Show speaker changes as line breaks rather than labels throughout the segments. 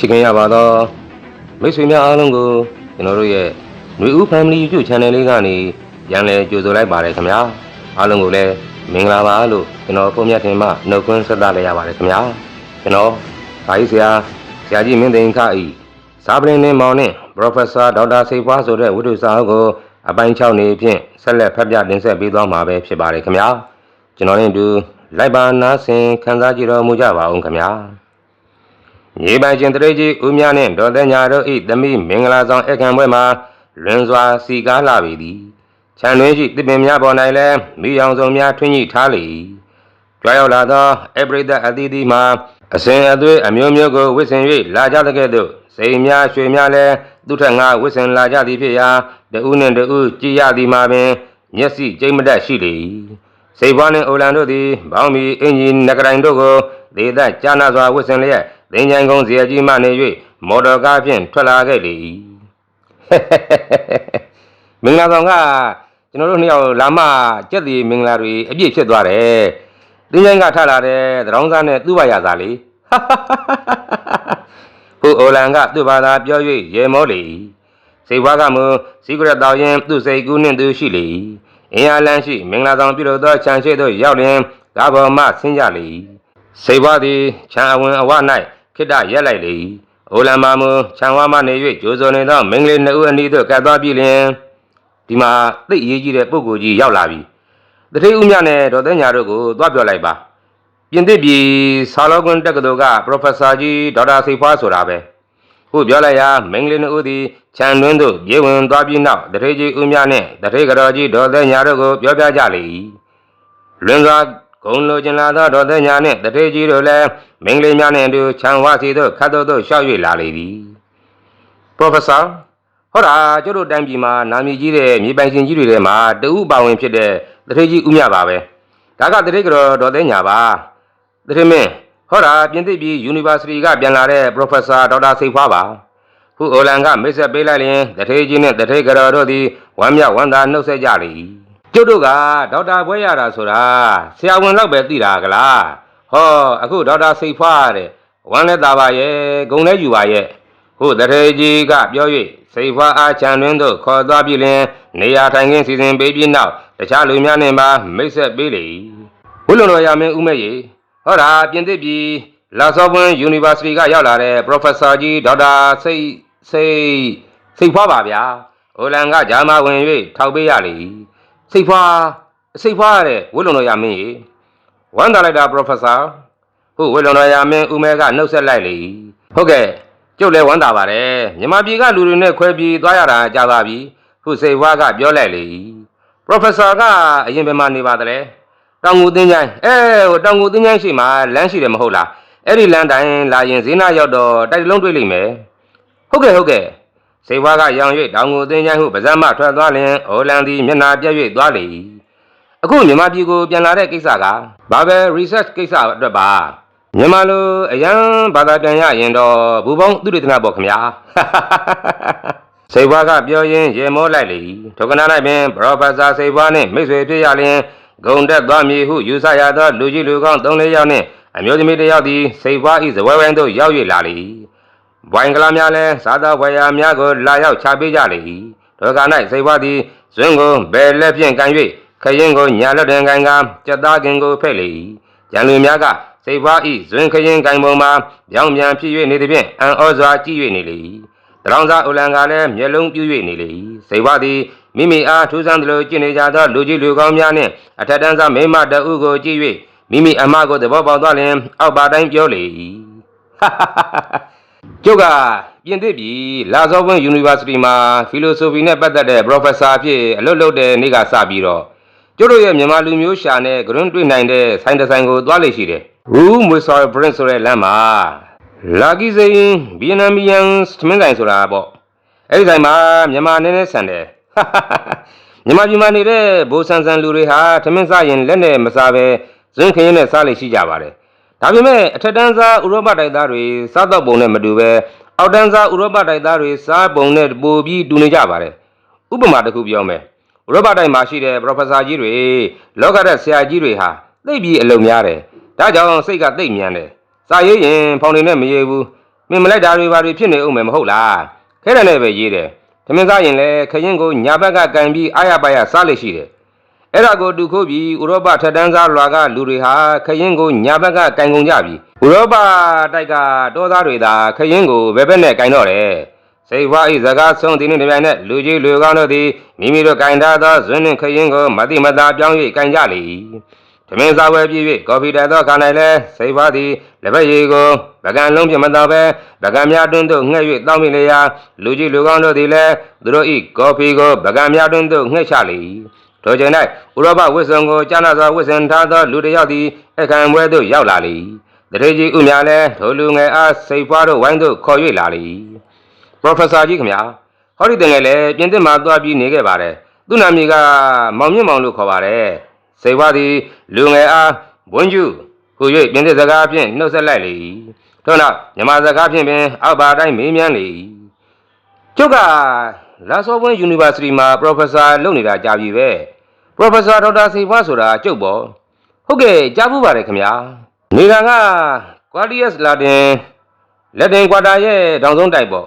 ချစ်ခင်ရပါတော့မိတ်ဆွေများအားလုံးကိုကျွန်တော်တို့ရဲ့ຫນွေဦး Family YouTube Channel လေးကနေပြန်လည်ကြိုဆိုလိုက်ပါတယ်ခင်ဗျာအားလုံးကိုလည်းမင်္ဂလာပါလို့ကျွန်တော်ပုံမြတ်တင်မှနှုတ်ခွန်းဆက်သလိုက်ရပါတယ်ခင်ဗျာကျွန်တော်ဒါကြီးဆရာဆရာကြီးမင်းသိန်းခဤစာပရင်နဲ့မောင်နဲ့ Professor ဒေါက်တာစိတ်ဖွားဆိုတဲ့ဝိတုစာအုပ်ကိုအပိုင်း6နေဖြင့်ဆက်လက်ဖတ်ပြတင်ဆက်ပေးသွားမှာပဲဖြစ်ပါတယ်ခင်ဗျာကျွန်တော်နဲ့အတူလိုက်ပါနားဆင်ခန်းစားကြည့်တော်မူကြပါအောင်ခင်ဗျာ မြေပိုင်ရှင်တရေကြီးဦးမြနှင့်ဒေါ်သက်ညာတို့၏သမီးမင်္ဂလာဆောင်အခမ်းပွဲမှာလွန်စွာစီကားလာပေသည်ခြံတွင်ရှိတစ်ပင်များပေါ်၌လည်းမိအောင်စုံများထွင်းကြီးထားလေ၏ကြွားရောက်လာသောအပရိသတ်အသီးသီးမှာအစဉ်အသွေးအမျိုးမျိုးကိုဝစ်ဆင်၍လာကြတဲ့ကဲ့သို့စိန်များရွှေများလည်းသူထက်ငါဝစ်ဆင်လာကြသည်ဖြစ်ရာတဦးနှင့်တဦးကြည်ရသည်မှာပင် မျက်စိကျိမ့်မတတ်ရှိလေ၏စိတ်ပွားနှင့်အိုလန်တို့သည်ဘောင်းမီအင်ကြီးနဂရိုင်တို့ကိုဒေသကြာနာစွာဝစ်ဆင်လျက် သင်္ချိုင်းကုန်းဇေယျကြီးမှနေ၍မော်တော်ကားဖြင့်ထွက်လာခဲ့လေ၏မင်္ဂလာဆောင်ကကျွန်တော်တို့နှစ်ယောက်လာမကြက်တီမင်္ဂလာတွေအပြည့်ဖြစ်သွားတယ်သင်္ချိုင်းကထလာတဲ့သရောင်းစားနဲ့သူ့ဘာရစားလေဟိုအိုလန်ကသူ့ဘာသာပြော၍ရေမောလေ၏စိတ်ဘွားကမူစီကရက်တော်ရင်သူ့စိတ်ကူးနှင့်သူရှိလေ၏အင်အားလန်းရှိမင်္ဂလာဆောင်ပြုလုပ်သောခြံရှိသို့ရောက်လျင်ကားပေါ်မှဆင်းကြလေ၏စိတ်ဘွားသည်ခြံအဝင်အဝ၌ ခိတ္တရက်လိုက်လေ၏အိုလန်မမူခြံဝါမှနေ၍ကြိုးစုံနေသောမင်္ဂလေးနှစ်ဦးအနီးသို့ကပ်သွားပြီလျင်ဒီမှာသိပ်အရေးကြီးတဲ့ပုဂ္ဂိုလ်ကြီးရောက်လာပြီတတိဥမြနဲ့ဒေါ်သိညာတို့ကိုသွားပြောလိုက်ပါပြင်သစ်ပြည်ဆာလောကွန်းတက္ကသိုလ်က Professor ကြီးဒေါက်တာစိတ်ဖွားဆိုတာပဲခုပြောလိုက်ရာမင်္ဂလေးနှစ်ဦးသည်ခြံတွင်းသို့ပြေးဝင်သွားပြီးနောက်တထေကြီးဦးမြနဲ့တထေကတော်ကြီးဒေါ်သက်ညာတို့ကိုပြောပြကြလေ၏လွင်စွာ ဂုံလိုချင်လာသောဒေါ်သက်ညာနှင့်တထေကြီးတို့လည်းမင်္ဂလေးများနှင့်အတူခြံဝါစီသို့ခတ်သို့သို့ရှောက်၍လာလေသည် Professor ဟောတာကျတို့တိုင်းပြည်မှာနာမည်ကြီးတဲ့မြေပိုင်ရှင်ကြီးတွေထဲမှာတဦးပါဝင်ဖြစ်တဲ့တထေကြီးဦးမြပါပဲဒါကတထေကတော်ဒေါ်သက်ညာပါတထမင်းဟောတာပြင်သစ်ပြည် University ကပြန်လာတဲ့ Professor ဒေါက်တာစိတ်ဖွားပါခုအိုလန်ကမိတ်ဆက်ပေးလိုက်ရင်တထေကြီးနဲ့တထေကတော်တို့သည်ဝမ်းမြောက်ဝမ်းသာနှုတ်ဆက်ကြလေ၏ ကျုပ်တို့ကဒေါက်တာဘွဲရတာဆိုတာဆရာဝန်လောက်ပဲသိတာကလားဟောအခုဒေါက်တာစိတ်ဖွားတဲ့ဝမ်းလက်သာပါရဲ့ဂုံလဲယူပါရဲ့ခုတထေကြီးကပြော၍စိတ်ဖွားအားချန်တွင်သို့ခေါ်သွားပြီလင်နေရာထိုင်ခင်းစီစဉ်ပေးပြီးနောက်တခြားလူများနှင့်ပါမိတ်ဆက်ပေးလေ၏ဘုလုံတော်ရမင်းဦးမဲ့ကြီးဟောတာပြင်သစ်ပြည်လာဆောပွန်း University ကရောက်လာတဲ့ Professor ကြီးဒေါက်တာစိတ်စိတ်စိတ်ဖွားပါဗျာ။အိုလန်ကဂျာမဝင်၍ထောက်ပေးရလေ။ စိတ်ဖွားစိတ်ဖွားတဲ့ဝိလုံတော်ရမင်းကြီးဝမ်းသာလိုက်တာ Professor ဟုတ်ဝိလုံတော်ရမင်းဦးမဲကနှုတ်ဆက်လိုက်လေ။ဟုတ်ကဲ့ကျုပ်လည်းဝမ်းသာပါတယ်။မြန်မာပြည်ကလူတွေနဲ့ခွဲပြီးသွားရတာကြာပါပြီ။ခုစိတ်ဖွားကပြောလိုက်လေ။ Professor ကအရင်ဘယ်မှာနေပါသလဲ။တောင်ငူသင်းချိုင်းအဲဟိုတောင်ငူသင်းချိုင်းရှိမှာလမ်းရှိတယ်မဟုတ်လားအဲ့ဒီလမ်းတိုင်းလာရင်ဈေးနာရောက်တော့တိုက်တလုံးတွေ့လိမ့်မယ်ဟုတ်ကဲ့ဟုတ်ကဲ့ စေဘွားကရောင်၍တောင်ငူသင်းချိုင်းဟုပါဇက်မထွက်သွားလင်အိုလန်သည်မျက်နာပြက်၍သွားလေ၏အခုမြန်မာပြည်ကိုပြန်လာတဲ့ကိစ္စကဘာပဲ research ကိစ္စအတွက်ပါမြန်မာလိုအရန်ဘာသာပြန်ရရင်တော့ဘူပေါင်းသူတေသနာပေါ့ခင်ဗျာစိတ်ဘွားကပြောရင်းရေမောလိုက်လေ၏ဒုက္ခနာ၌ပင်ပရောဖက်ဆာစိတ်ဘွားနှင့်မိတ်ဆွေဖြစ်ရလျင်ဂုံတက်သွားမည်ဟုယူဆရသောလူကြီးလူကောင်း၃၄ယောက်နှင့်အမျိုးသမီးတစ်ယောက်သည်စိတ်ဘွား၏ဇပွဲဝိုင်းသို့ရောက်၍လာလေ၏ ဘွိုင်ကလာများလည်းစားသောဝယ်ရာများကိုလာရောက်ချပေးကြလေ၏ဒုက္ခ၌စိတ်ဘွားသည်ဇွန်းကိုဘယ်လက်ဖြင့်ကန်၍ခရင်ကိုညာလက်တွင်ကန်ကကြက်သားကင်ကိုဖဲ့လေ၏ရန်လူများကစိတ်ဘွား၏ဇွန်းခရင်ကန်ပုံမှာပြောင်းပြန်ဖြစ်၍နေသည်ဖြင့်အံ့ဩစွာကြည့်၍နေလေ၏တရောင်စားအိုလန်ကလည်းမျက်လုံးပြူ၍နေလေ၏စိတ်ဘွားသည်မိမိအားထူးဆန်းသလိုကျင့်နေကြသောလူကြီးလူကောင်းများနှင့်အထက်တန်းစားမိန်းမတအုပ်ကိုကြည့်၍မိမိအမကိုသဘောပေါက်သွားလျင်အောက်ပါတိုင်းပြောလေ၏ ကျုပ်ကပြင်သစ်ပြည်လာဇောပွန်း University မှာ philosophy နဲ့ပတ်သက်တဲ့ professor အဖြစ်အလုပ်လုပ်တဲ့နေ့ကစပြီးတော့ကျုပ်တို့ရဲ့မြန်မာလူမျိုးရှာနဲ့ green တွေ့နိုင်တဲ့ဆိုင်တစ်ဆိုင်ကိုသွားလေရှိတယ် Rue Moissoir Prince ဆိုတဲ့လမ်းမှာလာကီစိန် Vietnamian သမင်းဆိုင်ဆိုတာပေါ့အဲ့ဒီဆိုင်မှာမြန်မာနည်းနည်းဆန်တယ်မြန်မာပြည်မှာနေတဲ့ဘိုးဆန်ဆန်လူတွေဟာသမင်းစားရင်လက်နဲ့မစားပဲဇွန်းခင်းနဲ့စားလေရှိကြပါတယ် ဒါပေမဲ့အထက်တန်းစားဥရောပတိုက်သားတွေစားတော့ပုံနဲ့မတူပဲအောက်တန်းစားဥရောပတိုက်သားတွေစားပုံနဲ့ပိုပြီးတူနေကြပါတယ်ဥပမာတစ်ခုပြောမယ်ဥရောပတိုက်မှာရှိတဲ့ professor ကြီးတွေလောကရက်ဆရာကြီးတွေဟာသိပ်ပြီးအလုံများတယ်ဒါကြောင့်စိတ်ကသိပ်မြန်တယ်စာရေးရင်ဖောင်နေနဲ့မရေးဘူးမင်းမလိုက်တာတွေဘာတွေဖြစ်နေဦးမယ်မဟုတ်လားခဲတယ်နဲ့ပဲရေးတယ်ထမင်းစားရင်လည်းခရင်ကိုညာဘက်ကကန်ပြီးအားရပါရစားလိမ့်ရှိတယ် အဲ့ဒါကိုတူခိုးပြီးဥရောပထက်တန်းစားလွာကလူတွေဟာခရင်ကိုညာဘက်ကကန်ကုန်ကြပြီဥရောပတိုက်ကတောသားတွေသာခရင်ကိုဘယ်ဘက်နဲ့ကန်တော့တယ်စိတ်ဝါဤစကားဆုံးသည်နှင့်တပြိုင်နက်လူကြီးလူကောင်းတို့သည်မိမိတို့ကန်ထားသောဇွန်းနှင့်ခရင်ကိုမတိမတာပြောင်း၍ကန်ကြလေ၏ထမင်းစားဝဲပြည့်၍ကော်ဖီတက်သောခါ၌လည်းစိတ်ဝါသည်လက်ဘက်ရည်ကိုပကံလုံးပြမတော့ပဲပကံများတွင်းသို့ငှက်၍တောင်းမိလေရာလူကြီးလူကောင်းတို့သည်လည်းသူတို့၏ကော်ဖီကိုပကံများတွင်းသို့ငှက်ချလေ၏ ထိုချိန်၌ဥရောပဝစ်စုံကိုကြားနာစွာဝစ်စင်ထားသောလူတစ်ယောက်သည်အခမ်းပွဲသို့ရောက်လာလေ၏တရေကြီးဥများလည်းထိုလူငယ်အားစိတ်ဖွားတို့ဝိုင်းသို့ခေါ်၍လာလေ၏ Professor ကြီးခင်ဗျာဟောဒီတငယ်လည်းပြင်သစ်မှာသွားပြီးနေခဲ့ပါတယ်သူ့နာမည်ကမောင်မြင့်မောင်လို့ခေါ်ပါတယ်စိတ်ဝါသည်လူငယ်အားဘွန်းကျူဟူ၍ပြင်သစ်စကားဖြင့်နှုတ်ဆက်လိုက်လေ၏ထို့နောက်မြန်မာစကားဖြင့်ပင်အောက်ပါတိုင်းမေးမြန်းလေ၏ကျုပ်က လာဆောဘွန်း University မှာ Professor လုပ်နေတာကြာပြီပဲ Professor ဒေါက်တာစိတ်ဝါဆိုတာကျုပ်ပေါ့ဟုတ်ကဲ့ကြားဘူးပါတယ်ခင်ဗျာနေတာက Quadius Latin လက်တင်ကွာတာရဲ့တောင်ဆုံးတိုက်ပေါ့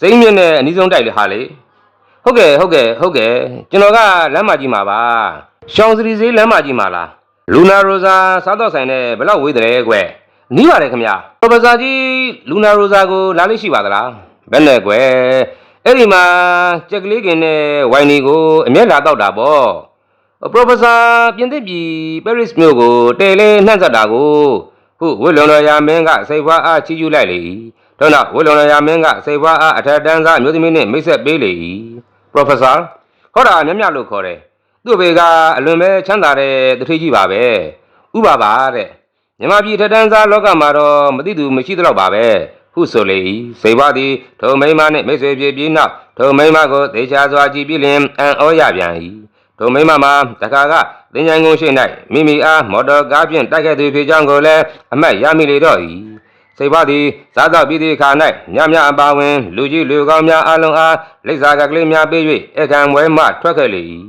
စိမ့်မြင့်နဲ့အနီးဆုံးတိုက်လေဟာလေဟုတ်ကဲ့ဟုတ်ကဲ့ဟုတ်ကဲ့ကျွန်တော်ကလမ်းမကြီးမှာပါရှောင်းစရီစေးလမ်းမကြီးမှာလားလူနာရိုဇာစားတော့ဆိုင်နဲ့ဘယ်လောက်ဝေးတယ်ကွယ်နီးပါတယ်ခင်ဗျာပရိုဖက်ဆာကြီးလူနာရိုဇာကိုလာလို့ရှိပါသလားဘယ်နဲ့ကွယ် အဲ့ဒီမှာကြက်ကလေးကင်နဲ့ဝိုင်နီကိုအမျက်လာတော့တာပေါ့ပရိုဖက်ဆာပြင်သစ်ပြည်ပဲရစ်မြို့ကိုတဲလဲနှံ့ဆက်တာကိုဟုတ်ဝေလွန်တော်ရာမင်းကစိတ်ဖွားအားချီးကျူးလိုက်လေ၏ထို့နောက်ဝေလွန်တော်ရာမင်းကစိတ်ဖွားအားအထက်တန်းစားမျိုးသမီးနှင့်မိတ်ဆက်ပေးလေ၏ပရိုဖက်ဆာဟောတာမြတ်မြတ်လို့ခေါ်တယ်သူ့ဘေကအလွန်ပဲချမ်းသာတဲ့တထေးကြီးပါပဲဥပါပါတဲ့မြမပြည်ထက်တန်းစားလောကမှာတော့မသိသူမရှိသလောက်ပါပဲ ဟုဆိုလေ၏စိတ်ဖွားသည်ထုံမိန်းမနှင့်မိတ်ဆွေပြေပြီးနောက်ထုံမိန်းမကိုသေချာစွာကြည့်ပြီးလျင်အံ့ဩရပြန်၏ထုံမိန်းမမှာတခါကသင်္ကြန်ကုန်ရှိ၌မိမိအားမော်တော်ကားဖြင့်တိုက်ခဲ့သူဖြစ်ကြောင်းကိုလည်းအမတ်ရမိလေတော့၏စိတ်ဖွားသည်စားသောပြီးသည့်အခါ၌ညမြအပါဝင် လူကြီးလူကောင်းများအလုံးအားလိပ်စာကကလေးများပေး၍အခမ်းပွဲမှထွက်ခဲ့လေ၏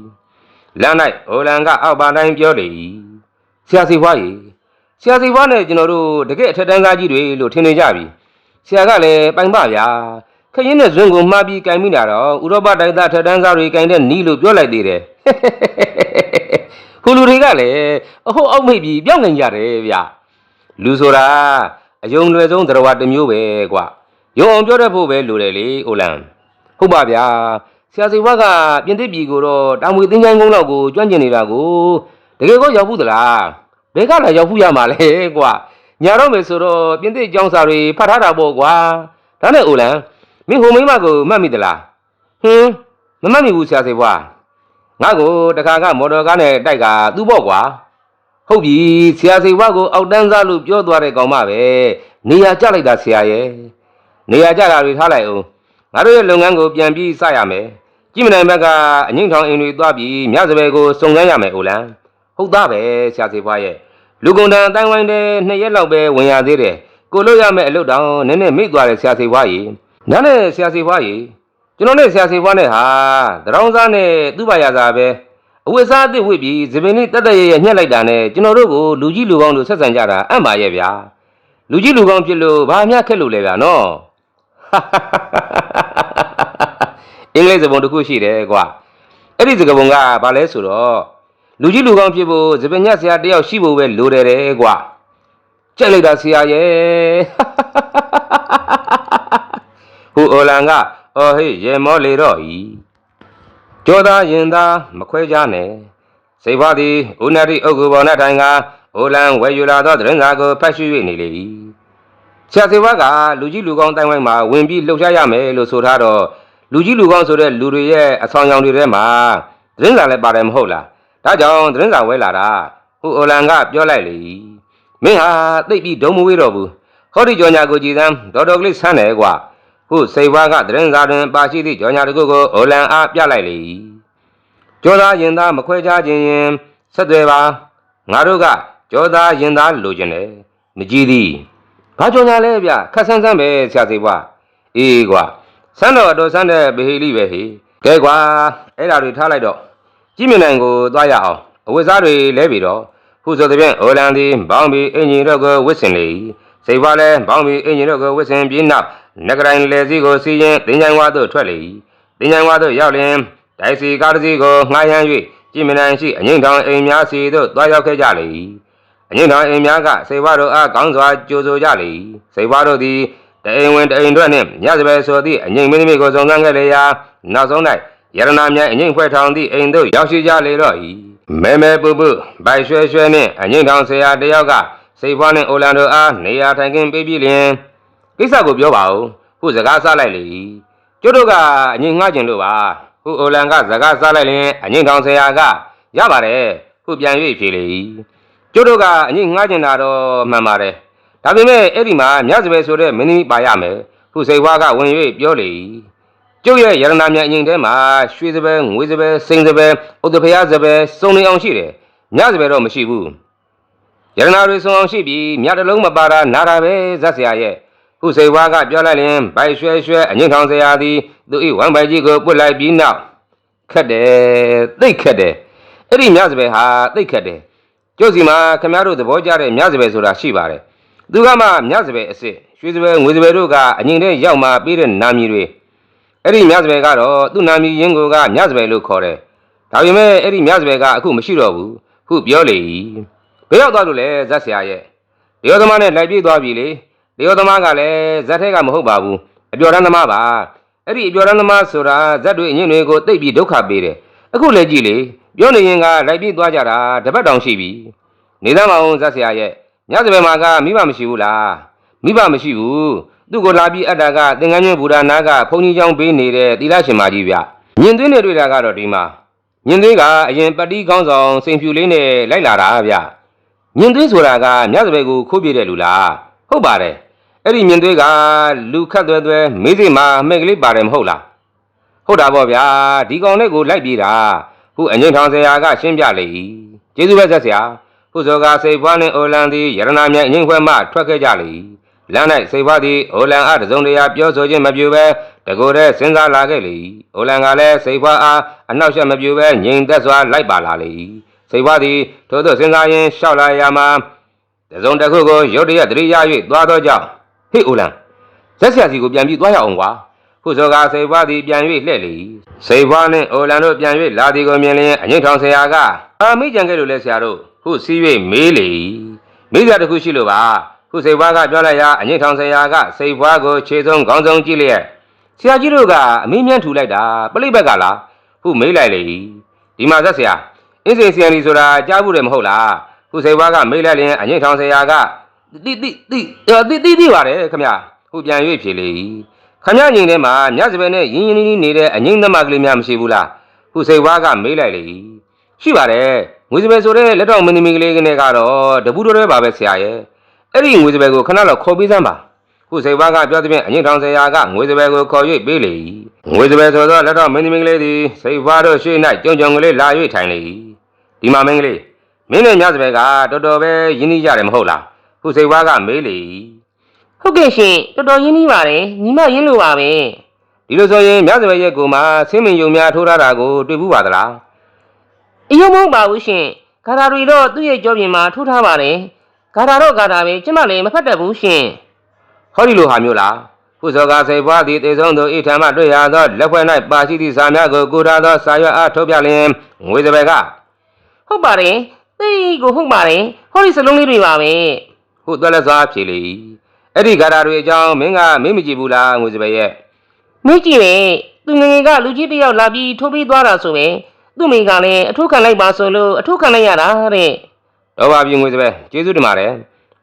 လမ်း၌အိုလန်ကအောက်ပါတိုင်းပြောလေ၏ဆရာစိတ်ဖွား၏ဆရာစိတ်ဖွားနဲ့ကျွန်တော်တို့တကယ်အထက်တန်းသားကြီးတွေလို့ထင်နေကြပြီ ဆရာကလည်းပိုင်ပဗျာခရင်နဲ့ဇွန်းကိုမှားပြီးကင်မိတာတော့ဥရောပတိုင်းသားထက်တန်းသားတွေကင်တဲ့နီးလို့ပြောလိုက်သေးတယ်ခုလူတွေကလည်းအဟုတ်အောက်မိတ်ပြီးပြောင်းနေကြတယ်ဗျလူဆိုတာအယုံလွယ်ဆုံးသရဝတစ်မျိုးပဲကွာယုံအောင်ပြောတတ်ဖို့ပဲလိုတယ်လေအိုလန်ဟုတ်ပါဗျာဆရာစီဝါကပြင်သစ်ပြည်ကိုတော့တာမွေတင်းချိုင်းကုန်းလောက်ကိုကျွမ်းကျင်နေတာကိုတကယ်ကိုရောက်ဘူးသလားဘယ်ကလာရောက်ဘူးရမှာလဲကွာ ညာတော့မယ်ဆိုတော့ပြင်သစ်ကျောင်းစာတွေဖတ်ထားတာပေါ့ကွာဒါနဲ့အိုလန်မင်းဟိုမိမကိုမှတ်မိသလားဟင်းမမှတ်မိဘူးဆရာစီဝါငါ့ကိုတခါကမော်တော်ကားနဲ့တိုက်ကသူ့ပေါ့ကွာဟုတ်ပြီဆရာစိတ်ဝါကိုအောက်တန်းစားလို့ပြောသွားတဲ့ကောင်မပဲနေရာကျလိုက်တာဆရာရဲ့နေရာကျတာတွေထားလိုက်အောင်ငါတို့ရဲ့လုပ်ငန်းကိုပြန်ပြီးစရမယ်ကြည့်မနိုင်ဘက်ကအငိမ့်ထောင်အိမ်တွေသွားပြီးမြစပယ်ကိုစုံစမ်းရမယ်အိုလန်ဟုတ်သားပဲဆရာစိတ်ဝါရဲ့ လူကုန်တန်အတိုင်းဝိုင်းတဲ့နှစ်ရက်လောက်ပဲဝင်ရသေးတယ်ကိုလို့ရမယ့်အလုပ်တောင်နည်းနည်းမိတ်သွားတယ်ဆရာစိတ်ဝါကြီးနားနဲ့ဆရာစိတ်ဝါကြီးကျွန်တော်နဲ့ဆရာစိတ်ဝါနဲ့ဟာတရောင်းစားနဲ့သူ့ဘာရစားပဲအဝတ်စားအသစ်ဝတ်ပြီးသပင်လေးတက်တက်ရရညှက်လိုက်တာနဲ့ကျွန်တော်တို့ကိုလူကြီးလူကောင်းတို့ဆက်ဆံကြတာအံ့ပါရဲ့ဗျာလူကြီးလူကောင်းဖြစ်လို့ဘာမှခက်လို့လဲဗျာနော်အင်္ဂလိပ်စကားပုံတစ်ခုရှိတယ်ကွာအဲ့ဒီစကားပုံကဘာလဲဆိုတော့ လူကြီးလူကောင်းဖြစ်ဖို့သပင်ညက်ဆရာတယောက်ရှိဖို့ပဲလိုတယ်တဲ့ကွာကြက်လိုက်တာဆရာရဲ့ဟူအိုလန်ကအော်ဟေးရေမောလေတော့ဤကြောသားရင်သားမခွဲကြနဲ့စိတ်ဖားသည်ဦးနတိဥက္ကုဘောနတိုင်ကအိုလန်ဝယ်ယူလာသောသတင်းစာကိုဖတ်ရှု၍နေလေ၏ဆရာစေဝါကလူကြီးလူကောင်းတိုင်ဝိုင်းမှာဝင်ပြီးလှုပ်ရှားရမယ်လို့ဆိုထားတော့လူကြီးလူကောင်းဆိုတဲ့လူတွေရဲ့အဆောင်ရောင်တွေထဲမှာသတင်းစာလည်းပါတယ်မဟုတ်လား ဒါကြောင့်သတင်းစာဝဲလာတာဟိုအိုလန်ကပြောလိုက်လေမင်းဟာသိပ်ပြီးဒုံမဝေးတော့ဘူးဟောဒီကြောညာကိုကြည်စမ်းဒေါ်တော်ကလေးဆန်းတယ်ကွာခုစိတ်ဝါကသတင်းစာတွင်ပါရှိသည့်ကြောညာတစ်ခုကိုအိုလန်အားပြလိုက်လေကြောသားရင်သားမခွဲခြားခြင်းရင်ဆက်သွယ်ပါငါတို့ကကြောသားရင်သားလိုချင်တယ်မကြည့်သည်ဘာကြောညာလဲဗျခက်ဆန်းဆန်းပဲဆရာစိတ်ဝါအေးကွာဆန်းတော်အတော်ဆန်းတဲ့ဗဟေလိပဲဟေကဲကွာအဲ့ဒါတွေထားလိုက်တော့ ကြည့်မြင်နိုင်ကိုသွားရအောင်အဝတ်စားတွေလဲပြီတော့ခုဆိုတဲ့ဖြင့်အိုလန်သည်ဘောင်းပြီးအင်ဂျင်တော့ကိုဝစ်စင်လေစိတ်ဖွားလည်းဘောင်းပြီးအင်ဂျင်တို့ကိုဝစ်စင်ပြီးနောက်နဂရိုင်းလေစီကိုစီးရင်တင်ချိုင်ဝါသို့ထွက်လေ၏တင်ချိုင်ဝါသို့ရောက်လျင်ဒိုင်စီကားတစ်စီးကိုငှားရမ်း၍ကြည်မနန်ရှိအငိမ့်ထောင်အိမ်များစီသို့တွားရောက်ခဲ့ကြလေ၏အငိမ့်ထောင်အိမ်များကစိတ်ဖွားတို့အားကောင်းစွာကြိုဆိုကြလေ၏စိတ်ဖွားတို့သည်တအိမ်ဝင်တအိမ်ထွက်နှင့်ညစပယ်ဆိုသည့်အငိမ့်မင်းသမီးကိုစုံစမ်းခဲ့လေရာနောက်ဆုံး၌ ယရနာမြိုင်အငိမ့်ဖွဲ့ထောင်သည့်အိမ်သို့ရောက်ရှိကြလေတော့၏မဲမဲပူပူဘိုင်ရွှဲရွှဲနှင့်အငိမ့်ထောင်ဆရာတယောက်ကစိတ်ဖွားနှင့်အိုလန်တို့အားနေရာထိုင်ခင်းပေးပြီးလျင်ကိစ္စကိုပြောပါဦးခုစကားစားလိုက်လေကျွတ်တို့ကအငိမ့်ငှားကျင်လို့ပါခုအိုလန်ကစကားစားလိုက်ရင်အငိမ့်ထောင်ဆရာကရပါတယ်ခုပြန်၍ဖြေလေကျွတ်တို့ကအငိမ့်ငှားကျင်တာတော့မှန်ပါတယ်ဒါပေမဲ့အဲ့ဒီမှာမြတ်စပယ်ဆိုတဲ့မင်းသမီးပါရမယ်ခုစိတ်ဝါကဝင်၍ပြောလေ ကျုပ်ရဲ့ယရနာမြတ်အငိမ့်ထဲမှာရွှေစပယ်ငွေစပယ်စိန်စပယ်ဥဒ္ဓဖယားစပယ်စုံနေအောင်ရှိတယ်မြတ်စပယ်တော့မရှိဘူးယရနာတွေဆုံးအောင်ရှိပြီးမြတ်တလုံးမပါတာနာတာပဲဇက်ဆရာရဲ့ခုစိတ်ဝါကပြောလိုက်ရင်ဘိုက်ရွှဲရွှဲအငိမ့်ထောင်ဆရာသည်သူဤဝမ်ပိုက်ကြီးကိုပွတ်လိုက်ပြီးနောက်ခက်တယ်သိတ်ခက်တယ်အဲ့ဒီမြတ်စပယ်ဟာသိတ်ခက်တယ်ကျုပ်စီမှာခမရတို့သဘောကျတဲ့မြတ်စပယ်ဆိုတာရှိပါတယ်သူကမှမြတ်စပယ်အစ်စ်ရွှေစပယ်ငွေစပယ်တို့ကအငိမ့်တဲ့ရောက်မှပေးတဲ့နာမည်တွေ အဲ့ဒီမြတ်စပယ်ကတော့သူ့နာမည်ရင်းကိုကမြတ်စပယ်လို့ခေါ်တယ်ဒါပေမဲ့အဲ့ဒီမြတ်စပယ်ကအခုမရှိတော့ဘူးခုပြောလေဘယ်ရောက်သွားလို့လဲဇက်ဆရာရဲ့ဒီယောသမားနဲ့လိုက်ပြေးသွားပြီလေဒီယောသမားကလည်းဇက်ထဲကမဟုတ်ပါဘူးအပြော်တန်းသမားပါအဲ့ဒီအပြော်တန်းသမားဆိုတာဇက်တွေအငင်းတွေကိုတိတ်ပြီးဒုက္ခပေးတယ်အခုလည်းကြည့်လေပြောနေရင်ကလိုက်ပြေးသွားကြတာတပတ်တောင်ရှိပြီနေသားမအောင်ဇက်ဆရာရဲ့ညစပယ်မှာကမိဘမရှိဘူးလားမိဘမရှိဘူး သူ့ကိုလာပြီးအတ္တကသင်္ကန်းကျွန်းဘူရာနာကဘုန်းကြီးကျောင်းပေးနေတဲ့သီလရှင်မကြီးဗျမြင်သွင်းနေတွေ့တာကတော့ဒီမှာမြင်သွင်းကအရင်ပတိကောင်းဆောင်စိန်ဖြူလေးနဲ့လိုက်လာတာဗျမြင်သွေးဆိုတာကမြတ်စပယ်ကိုခိုးပြတဲ့လူလားဟုတ်ပါတယ်အဲ့ဒီမြင်သွေးကလူခတ်သွဲသွဲမေးစိမှာအမှဲ့ကလေးပါတယ်မဟုတ်လားဟုတ်တာပေါ့ဗျာဒီကောင်လေးကိုလိုက်ပြေးတာခုအငိမ့်ထောင်ဆရာကရှင်းပြလေ၏ကျေးဇူးပဲဆက်ဆရာခုစောကစိတ်ဖွားနှင့်အိုလန်သည်ယရနာမြတ်အငိမ့်ခွဲမှထွက်ခဲ့ကြလေ၏ လမ်း၌စိတ်ဖွားသည်အိုလန်အားတစုံတရာပြောဆိုခြင်းမပြုဘဲတကိုယ်တည်းစဉ်းစားလာခဲ့လေ၏အိုလန်ကလည်းစိတ်ဖွားအားအနောက်ရှက်မပြုဘဲငြိမ်သက်စွာလိုက်ပါလာလေ၏စိတ်ဖွားသည်ထို့သို့စဉ်းစားရင်းရှောက်လာရာမှာတစုံတစ်ခုကိုရုတ်တရက်သတိရ၍သွားသောကြောင့်ဟေ့အိုလန်ဇက်ဆရာစီကိုပြန်ပြီးသွားရအောင်ကွာခုစောကစိတ်ဖွားသည်ပြန်၍လှည့်လေ၏စိတ်ဖွားနှင့်အိုလန်တို့ပြန်၍လာသည်ကိုမြင်လျင်အငိမ့်ထောင်ဆရာကအာမိကြံခဲ့လို့လဲဆရာတို့ခုစီး၍မေးလေ၏မိကြတစ်ခုရှိလို့ပါ ခုစိတ်ဖွားကပြောလိုက်ရာအငိမ့်ထောင်ဆရာကစိတ်ဖွားကိုခြေဆုံးခေါင်းဆုံးကြည့်လျက်ဆရာကြီးတို့ကအမင်းမြန်းထူလိုက်တာပလိဘက်ကလားခုမေးလိုက်လေ၏ဒီမှာဇက်ဆရာအင်းစိန်ဆရာကြီးဆိုတာကြားဘူးတယ်မဟုတ်လားခုစိတ်ဖွားကမေးလိုက်လျင်အငိမ့်ထောင်ဆရာကတိတိတိတိတိတိပါတယ်ခမရခုပြန်၍ဖြေလေ၏ခမရညီထဲမှာညစပယ်နဲ့ရင်းရင်းနှီးနှီးနေတဲ့အငိမ့်သမားကလေးများမရှိဘူးလားခုစိတ်ဖွားကမေးလိုက်လေ၏ရှိပါတယ်ငွေစပယ်ဆိုတဲ့လက်တော်မင်းသမီးကလေးကနေကတော့တပူတော်ရဲပါပဲဆရာရဲ့ အဲ့ဒီငွေစပယ်ကိုခဏတော့ခေါ်ပေးစမ်းပါခုစိတ်ဖွားကပြောသဖြင့်အငိမ့်ထောင်ဆရာကငွေစပယ်ကိုခေါ်၍ပေးလေ၏ငွေစပယ်ဆိုသောလက်တော်မင်းသမီးကလေးသည်စိတ်ဖွားတို့ရှေ့၌ကြုံကြုံကလေးလာ၍ထိုင်လေ၏ဒီမှာမင်းကလေးမင်းနဲ့ညစပယ်ကတော်တော်ပဲရင်းနှီးကြတယ်မဟုတ်လားခုစိတ်ဖွားကမေးလေ၏
ဟုတ်ကဲ့ရှင်တော်တော်ရင်းနှီးပါတယ်ညီမရင်းလို့ပါပဲ
ဒီလိုဆိုရင်မြတ်စပယ်ရဲ့ကိုမှာဆင်းမင်ယုံများထိုးထားတာကိုတွေ့ဘူးပါသလား
အယုံမဟုတ်ပါဘူးရှင်ဂါထာတွေတော့သူ့ရဲ့ကြောပြင်မှာထိုးထားပါတယ် ဂါထာတော့ဂါထာပဲကျမလည်းမဖတ်တတ်ဘူးရှင်
ဟောဒီလိုဟာမျိုးလားခုစောကစိတ်ပွားသည်တေဆုံးသူဣထံမှတွေ့ရသောလက်ဖွဲ့၌ပါရှိသည့်စာများကိုကိုထားသောစာရွက်အားထုတ်ပြလျင်ငွေစပယ်က
ဟုတ်ပါတယ်သိကိုဟုတ်ပါတယ်ဟောဒီစလုံးလေးတွေပါပဲ
ခုသွက်လက်စွာဖြေလေ၏အဲ့ဒီဂါထာတွေအကြောင်းမင်းကမေးမကြည့်ဘူးလားငွေစပယ်ရဲ့
မေးကြည့်ပဲသူငယ်ငယ်ကလူကြီးတစ်ယောက်လာပြီးထိုးပြီးသွားတာဆိုပဲသူ့မိကလည်းအထုခံလိုက်ပါဆိုလို့အထုခံလိုက်ရတာတဲ့
တော့ပါပြီငွေစပယ်ကျေးဇူးတင်ပါတယ်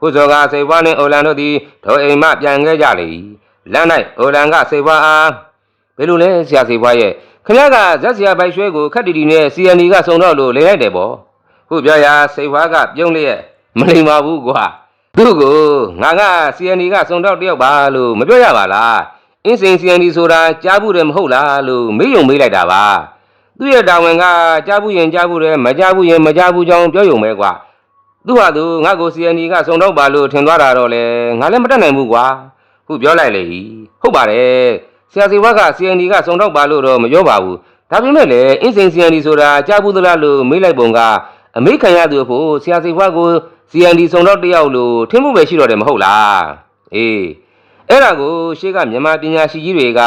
ခုစောကစိတ်ပွားနှင့်အိုလန်တို့သည်ထိုအိမ်မှပြန်ခဲ့ကြလေ၏လမ်း၌အိုလန်ကစိတ်ပွားအားဘယ်လိုလဲဆရာစိတ်ပွားရဲ့ခင်ဗျားကဇက်ဆရာဘိုက်ရွှဲကိုခက်တီတီနဲ့ CND ကစုံတော့လို့လဲလိုက်တယ်ပေါ့ခုပြောရာစိတ်ပွားကပြုံးလျက်မလိမ္မာဘူးကွာသူ့ကိုငါက CND ကစုံတော့တယောက်ပါလို့မပြောရပါလားအင်းစိန် CND ဆိုတာကြားဘူးတယ်မဟုတ်လားလို့မေးယုံမေးလိုက်တာပါသူ့ရဲ့တာဝန်ကကြားဘူးရင်ကြားဘူးတယ်မကြားဘူးရင်မကြားဘူးကြောင်းပြောယုံပဲကွာ သူ့ဟာသူငါ့ကို CND ကစုံတော့ပါလို့ထင်သွားတာတော့လေငါလည်းမတတ်နိုင်ဘူးကွာခုပြောလိုက်လေဟုတ်ပါတယ်ဆရာစီဝါက CND ကစုံတော့ပါလို့တော့မပြောပါဘူးဒါပေမဲ့လည်းအင်းစိန် CND ဆိုတာကြားဘူးသလားလို့မေးလိုက်ပုံကအမေးခံရသူအဖို့ဆရာစီဝါကို CND စုံတော့တယောက်လို့ထင်မှုပဲရှိတော့တယ်မဟုတ်လားအေးအဲ့ဒါကိုရှေ့ကမြန်မာပညာရှိကြီးတွေက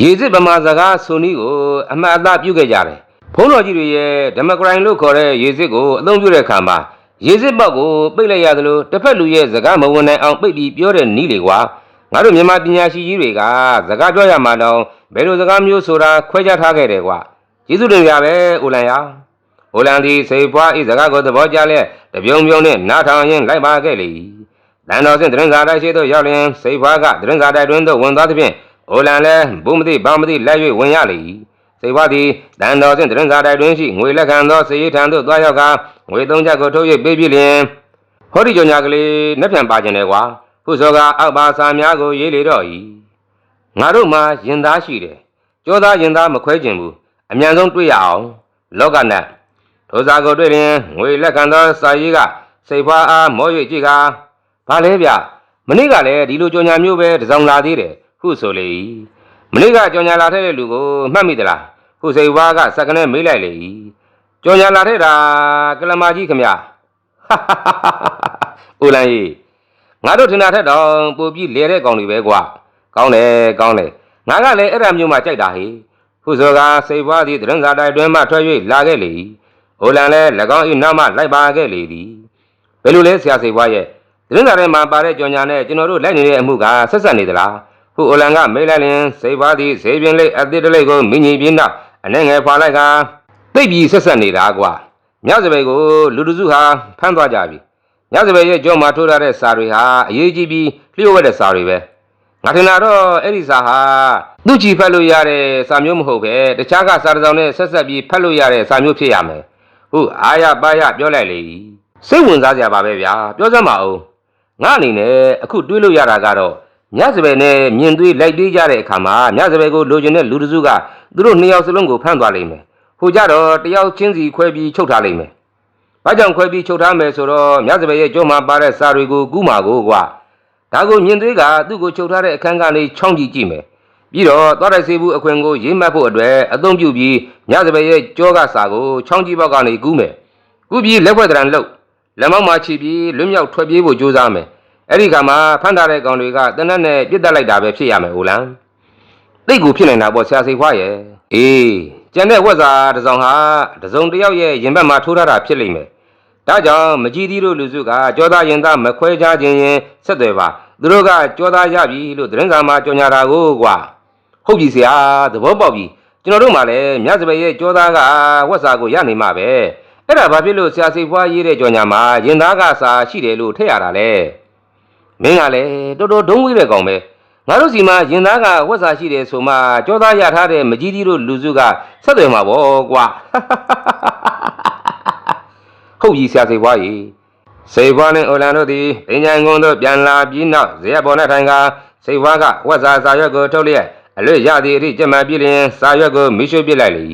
ရေစစ်ဗမာစကားဆိုနည်းကိုအမှတ်အသားပြုခဲ့ကြတယ်ဘုန်းတော်ကြီးတွေရဲ့ဒမကရိုင်လို့ခေါ်တဲ့ရေစစ်ကိုအသုံးပြုတဲ့အခါမှာ ရေစစ်ပေါက်ကိုပိတ်လိုက်ရသလိုတစ်ဖက်လူရဲ့စကားမဝင်နိုင်အောင်ပိတ်ပြီးပြောတဲ့နည်းလေကွာငါတို့မြန်မာပညာရှိကြီးတွေကစကားပြောရမှာတော့ဘယ်လိုစကားမျိုးဆိုတာခွဲခြားထားခဲ့တယ်ကွာကျေးဇူးတင်ကြပဲဦးလန်ရဟိုလန်သည်စိတ်ဖွားဤစကားကိုသဘောကျလျက်တပြုံပြုံနှင့်နားထောင်ရင်းလိုက်ပါခဲ့လေ၏။တန်တော်စဉ်တရင်စာတိုက်ရှိသို့ရောက်လျင်စိတ်ဖွားကတရင်စာတိုက်တွင်သို့ဝင်သွားသဖြင့်ဟိုလန်လည်းဘူးမသိဘာမသိလိုက်၍ဝင်ရလေ၏။ စိတ်ဖွားသည်တန်တော်စဉ်တရင်စာတိုက်တွင်ရှိငွေလက်ခံသောစေရီထံသို့သွားရောက်ကငွေသုံးချက်ကိုထုတ်၍ပေးပြီးလျင်ဟောဒီကြောင့်ညာကလေးနှက်ပြန်ပါခြင်းတယ်ကွာ။ဟုဆိုကအောက်ပါစာများကိုရေးလေတော့၏။ငါတို့မှာရင်သားရှိတယ်။ကြောသားရင်သားမခွဲခြင်းဘူး။အမြန်ဆုံးတွေ့ရအောင်လောကနတ်ထိုစာကိုတွေ့ရင်ငွေလက်ခံသောစာရေးကစိတ်ဖွာအားမော၍ကြည့်ကာဘာလဲဗျမနေ့ကလည်းဒီလိုကြော်ညာမျိုးပဲတစောင်းလာသေးတယ်ဟုဆိုလေ၏မနေ့ကကြော်ညာလာတဲ့လူကိုမှတ်မိသလား ဟုစိတ်ဖွာကစက္ကနဲ့မေးလိုက်လေ၏ကြော်ညာလာတဲ့တာကလမာကြီးခမဟာဦးလန်ကြီးငါတို့ထင်တာထက်တော့ပိုပြီးလေတဲ့ကောင်တွေပဲကွာကောင်းတယ်ကောင်းတယ်ငါကလည်းအဲ့ဒါမျိုးမှကြိုက်တာဟေဟုဆိုကစိတ်ဖွာသည်တရင်စာတိုင်တွင်မှထွက်၍လာခဲ့လေ၏ဟိုလန်လည်း၎င်း၏နောက်မှလိုက်ပါခဲ့လေသည်ဘယ်လိုလဲဆရာစိတ်ဖွာရဲ့တရင်စာထဲမှာပါတဲ့ကြော်ညာနဲ့ကျွန်တော်တို့လိုက်နေတဲ့အမှုကဆက်ဆက်နေသလားဟုအိုလန်ကမေးလိုက်ရင်စိတ်ဖွာသည်ဈေးပြင်းလေးအသစ်တလေးကိုမိညီပြင်းတော့ အနေငယ်ဖွာလိုက်ကသိပ်ပြီးဆက်ဆက်နေတာကွာမြတ်စပယ်ကိုလူတစုဟာဖမ်းသွားကြပြီညစပယ်ရဲ့ကြောမှာထိုးထားတဲ့စာတွေဟာအရေးကြီးပြီးလျှို့ဝှက်တဲ့စာတွေပဲငါထင်တာတော့အဲ့ဒီစာဟာသူ့ချီဖတ်လို့ရတဲ့စာမျိုးမဟုတ်ပဲတခြားကစာတစ်စောင်နဲ့ဆက်ဆက်ပြီးဖတ်လို့ရတဲ့စာမျိုးဖြစ်ရမယ်ဟုတ်အားရပါရပြောလိုက်လေစိတ်ဝင်စားစရာပါပဲဗျာပြောစမ်းပါဦးငါအနေနဲ့အခုတွေးလို့ရတာကတော့ ညစပယ်နဲ့မြင်သွေးလိုက်တွေးကြတဲ့အခါမှာညစပယ်ကိုလိုချင်တဲ့လူတစ်စုကသူတို့နှစ်ယောက်စလုံးကိုဖမ်းသွားလိမ့်မယ်ဟိုကြတော့တယောက်ချင်းစီခွဲပြီးချုပ်ထားလိမ့်မယ်။ဘာကြောင့်ခွဲပြီးချုပ်ထားမယ်ဆိုတော့မြတ်စပယ်ရဲ့ကြုံမှာပါတဲ့စာတွေကိုကူးမှာကိုကွာ။ဒါကိုမြင်သေးကသူ့ကိုချုပ်ထားတဲ့အခန်းကနေချောင်းကြည့်ကြည့်မယ်။ပြီးတော့သွားတိုက်စေဘူးအခွင့်ကိုရေးမှတ်ဖို့အတွက်အသုံးပြုပြီးမြတ်စပယ်ရဲ့ကြောကစာကိုချောင်းကြည့်ဘောက်ကနေကူးမယ်။ကူးပြီးလက်ဖွဲ့တရံလှုပ်လက်မောက်မှာချီပြီးလွတ်မြောက်ထွက်ပြေးဖို့ကြိုးစားမယ်။ အဲ့ဒီခါမှာဖမ်းထားတဲ့ကောင်တွေကတနက်နဲ့ပြစ်တက်လိုက်တာပဲဖြစ်ရမယ်ဟိုလန်။သိတ်ကိုဖြစ်နေတာပေါ့ဆရာစိတ်ဖွားရဲ့အေးကျန်တဲ့ဝက်စာတစ်စောင်ဟာတစ်စုံတစ်ယောက်ရဲ့ရင်ဘတ်မှာထိုးထားတာဖြစ်လိမ့်မယ်ဒါကြောင့်မကြီးသီးတို့လူစုကကြောသားရင်သားမခွဲခြားခြင်းရင်ဆက်သွယ်ပါသူတို့ကကြောသားရပြီလို့သတင်းစာမှာကြော်ညာတာကိုကွာဟုတ်ပြီဆရာသဘောပေါက်ပြီကျွန်တော်တို့မှလည်းမြတ်စပယ်ရဲ့ကြောသားကဝက်စာကိုရနေမှာပဲအဲ့ဒါဘာဖြစ်လို့ဆရာစိတ်ဖွားရေးတဲ့ကြော်ညာမှာရင်သားကစာရှိတယ်လို့ထည့်ရတာလဲ မင်းကလည်းတော်တော်ဒုံးဝေးတဲ့ကောင်ပဲငါတို့စီမှာရင်သားကဝက်စာရှိတယ်ဆိုမှကြောသားရထားတဲ့မကြီးကြီးတို့လူစုကဆက်သွယ်မှာပေါ့ကွာဟုတ်ပြီဆရာစိတ်ပွားကြီးစိတ်ပွားနဲ့အိုလန်တို့သည်တင်ញံကုန်းတို့ပြန်လာပြီးနောက်ဇရက်ပေါ်နဲ့ထိုင်ကစိတ်ပွားကဝက်စာစာရွက်ကိုထုတ်လျက်အလွတ်ရသည့်အထိကြက်မှန်ပြလျင်စာရွက်ကိုမိရှုပစ်လိုက်လေ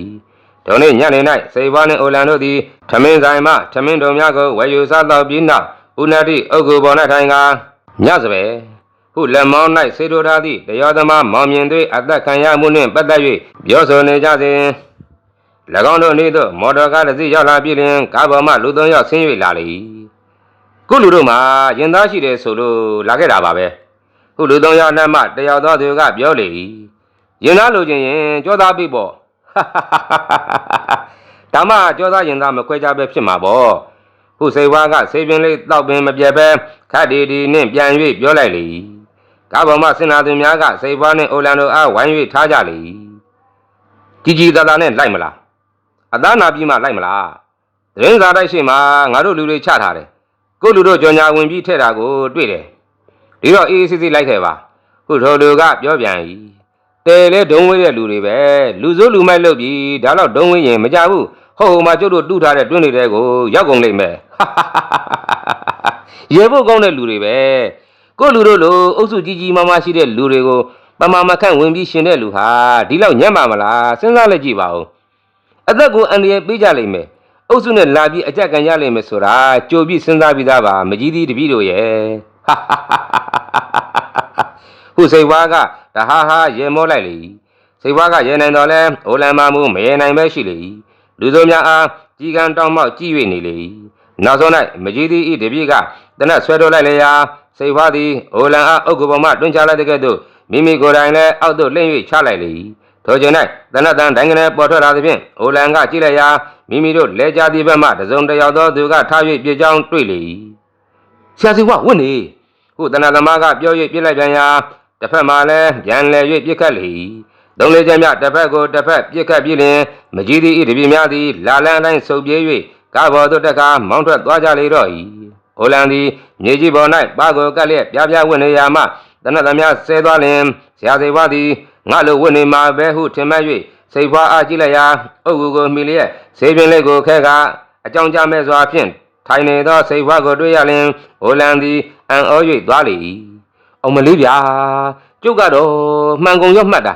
ဒုံနေ့ညနေ၌စိတ်ပွားနဲ့အိုလန်တို့သည်ထမင်းဆိုင်မှထမင်းတုံများကိုဝယ်ယူစားတော့ပြီးနောက်ဦးနတိအုတ်ကူပေါ်နဲ့ထိုင်က ညစပယ်ဟုလက်မောင်း၌ဆေးထိုးထားသည့်တရားသမားမောင်မြင်သွေးအသက်ခံရမှုနှင့်ပတ်သက်၍ပြောဆိုနေကြစဉ်၎င်းတို့နေ့သို့မော်တော်ကားတစ်စီးရောက်လာပြီးလျှင်ကားပေါ်မှလူသုံးယောက်ဆင်း၍လာလေ၏ခုလူတို့မှာရင်သားရှိတယ်ဆိုလို့လာခဲ့တာပါပဲခုလူသုံးယောက်နှမ်းမှတယောက်သောသူကပြောလေ၏ရင်သားလိုချင်ရင်ကြောသားပြီပေါ့ဒါမှကြောသားရင်သားမခွဲကြပဲဖြစ်မှာပေါ့ ခုစိတ်ဝါကဆေးပင်လေးတောက်ပင်မပြတ်ပဲခတ်ဒီဒီနှင့်ပြန်၍ပြောလိုက်လေ၏ကားပေါ်မှစင်နာသူများကစိတ်ဝါနှင့်အိုလန်တို့အားဝိုင်း၍ထားကြလေ၏ကြီးကြီးသားသားနဲ့လိုက်မလားအသားနာပြီးမှလိုက်မလားသတင်းစာတိုက်ရှိမှငါတို့လူတွေချထားတယ်ကိုယ့်လူတို့ကြော်ညာဝင်ပြီးထဲ့တာကိုတွေ့တယ်ဒီတော့အေးအေးဆေးဆေးလိုက်ခဲ့ပါခုထိုလူကပြောပြန်၏တဲလဲဒုံဝေးတဲ့လူတွေပဲလူစိုးလူမိုက်လုပ်ပြီးဒါတော့ဒုံဝေးရင်မကြဘူး ဟုတ်ဟိုမှာကျုပ်တို့တူးထားတဲ့တွင်းတွေတဲကိုရောက်ကုန်လိမ့်မယ်ရေဖို့ကောင်းတဲ့လူတွေပဲကိုယ့်လူတို့လိုအုပ်စုကြီးကြီးမားမားရှိတဲ့လူတွေကိုပမာမခန့်ဝင်ပြီးရှင်တဲ့လူဟာဒီလောက်ညံ့ပါမလားစဉ်းစားလိုက်ကြည့်ပါဦးအသက်ကိုအန္တရာယ်ပေးကြလိမ့်မယ်အုပ်စုနဲ့လာပြီးအကြက်ကန်ကြလိမ့်မယ်ဆိုတာကြိုပြီးစဉ်းစားပြီးသားပါမကြီးသည်တပည့်တို့ရဲ့ဟုစိတ်ဝါကတဟားဟာရေမောလိုက်လေစိတ်ဝါကရေနိုင်တော်လဲအိုလံမမှုမရေနိုင်ပဲရှိလေ လူစုများအားကြီးကံတောင်းမောက်ကြည့်၍နေလေနောက်ဆုံး၌မကြီးသည်ဤတပြည့်ကတနတ်ဆွဲထုတ်လိုက်လေရာစိတ်ဖွားသည်အိုလန်အားအုတ်ကပေါ်မှတွန်းချလိုက်တဲ့ကဲ့သို့မိမိကိုယ်တိုင်လည်းအောက်သို့လှည့်၍ချလိုက်လေ၏ထိုချိန်၌တနတ်တန်ဒိုင်းကနေပေါ်ထွက်လာသည်ဖြင့်အိုလန်ကကြည့်လိုက်ရာမိမိတို့လဲကြသည့်ဘက်မှတစုံတစ်ယောက်သောသူကထား၍ပြေကြောင်းတွေ့လေ၏ဆရာစီဝဝင့်နေဟုတနတ်သမားကပြော၍ပြစ်လိုက်ပြန်ရာတစ်ဖက်မှလည်းပြန်လဲ၍ပြစ်ခတ်လေ၏ သုံးလေးချက်မြတစ်ဖက်ကိုတစ်ဖက်ပြစ်ခတ်ပြီးလျင်မကြီးသည်ဤတပြည့်များသည်လာလန်းတိုင်းဆုပ်ပြေး၍ကားပေါ်သို့တက်ကားမောင်းထွက်သွားကြလေတော့၏အိုလန်သည်မြေကြီးပေါ်၌ပါကိုကပ်လျက်ပြားပြားဝင့်နေရာမှတနတ်သမားဆဲသွားလျင်ဆရာစီဝသည်ငါလိုဝင့်နေမှာပဲဟုထင်မှတ်၍စိတ်ဖွာအားကြည့်လိုက်ရာအုပ်ကူကိုမိလျက်ဆေးပင်လေးကိုခဲကအကြောင်းကြမဲ့စွာဖြင့်ထိုင်နေသောစိတ်ဖွာကိုတွေ့ရလျင်အိုလန်သည်အံ့ဩ၍သွားလေ၏အောင်မလေးဗျာကျုပ်ကတော့မှန်ကုန်ရော့မှတ်တာ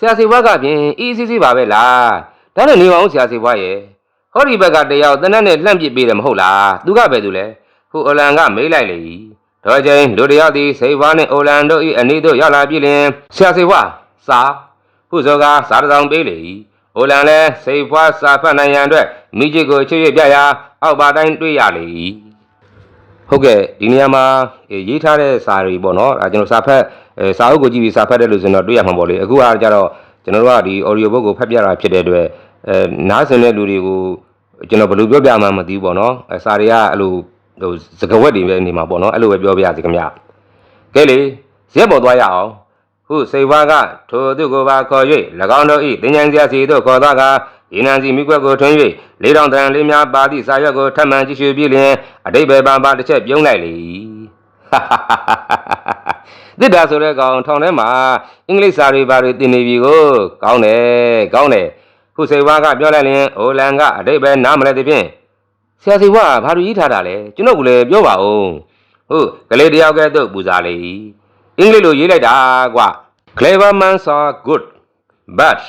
ဆရာစီဘွားကဖြင့်အီးစီးစီးပါပဲလားဒါနဲ့နေပါဦးဆရာစီဘွားရဲ့ဟောဒီဘက်ကတယောက်တနက်နဲ့လှန့်ပစ်ပေးတယ်မဟုတ်လားသူကပဲသူလဲခုအိုလန်ကမေးလိုက်လေ၏တော်ချိန်လူတယောက်သည်စိတ်ဘွားနှင့်အိုလန်တို့၏အနီးသို့ရောက်လာပြီလျင်ဆရာစီဘွားစာဟုဆိုကစားတစ်စောင်ပေးလေ၏အိုလန်လည်းစိတ်ဘွားစာဖတ်နိုင်ရန်အတွက်မိจิตကိုချွတ်ရွတ်ပြရာအောက်ပါတိုင်းတွေ့ရလေ၏ဟုတ်ကဲ့ဒီနေရာမှာအေးရေးထားတဲ့စာတွေပေါ့နော်ဒါကျွန်တော်စာဖတ် အဲစာအုပ်ကိုကြည့်ပြီးစာဖတ်တယ်လို့ဆိုတော့တွေ့ရမှာပေါ့လေအခုကကြတော့ကျွန်တော်တို့ကဒီ audio book ကိုဖတ်ပြတာဖြစ်တဲ့အတွက်အဲနားဆင်တဲ့လူတွေကိုကျွန်တော်ဘယ်လိုပြောပြမှန်းမသိဘူးပေါ့နော်အဲစာတွေကအဲ့လိုဟိုစကားဝက်တွေပဲနေမှာပေါ့နော်အဲ့လိုပဲပြောပြရစီခင်ဗျကဲလေရက်ပေါ်သွားရအောင်ဟုစိတ်ဝါကထိုသူကိုပါခေါ်၍၎င်းတို့၏တင်ញံစရာစီတို့ခေါ်သွားကရေနံစီမိကွက်ကိုထွန်း၍လေးတောင်တန်လေးများပါသည့်စာရွက်ကိုထပ်မံကြည့်ရှုပြီးလျင်အတိတ်ပဲပန်းပါတစ်ချက်ပြုံးလိုက်လေ တစ်တာဆိုတဲ့ကောင်ထောင်ထဲမှာအင်္ဂလိပ်စာတွေပါတွေသင်နေပြီကိုကောင်းတယ်ကောင်းတယ်ခုစိတ်ဝါကပြောလိုက်လျင်အိုလန်ကအတိတ်ပဲနားမလဲတဲ့ဖြင့်ဆရာစီဝါဘာလို့ရေးထားတာလဲကျွန်တော်ကလည်းပြောပါဦးဟုတ်ကလေးတယောက်ကဲ့သို့ပူဇာလေအင်္ဂလိပ်လိုရေးလိုက်တာကွ clever men are good but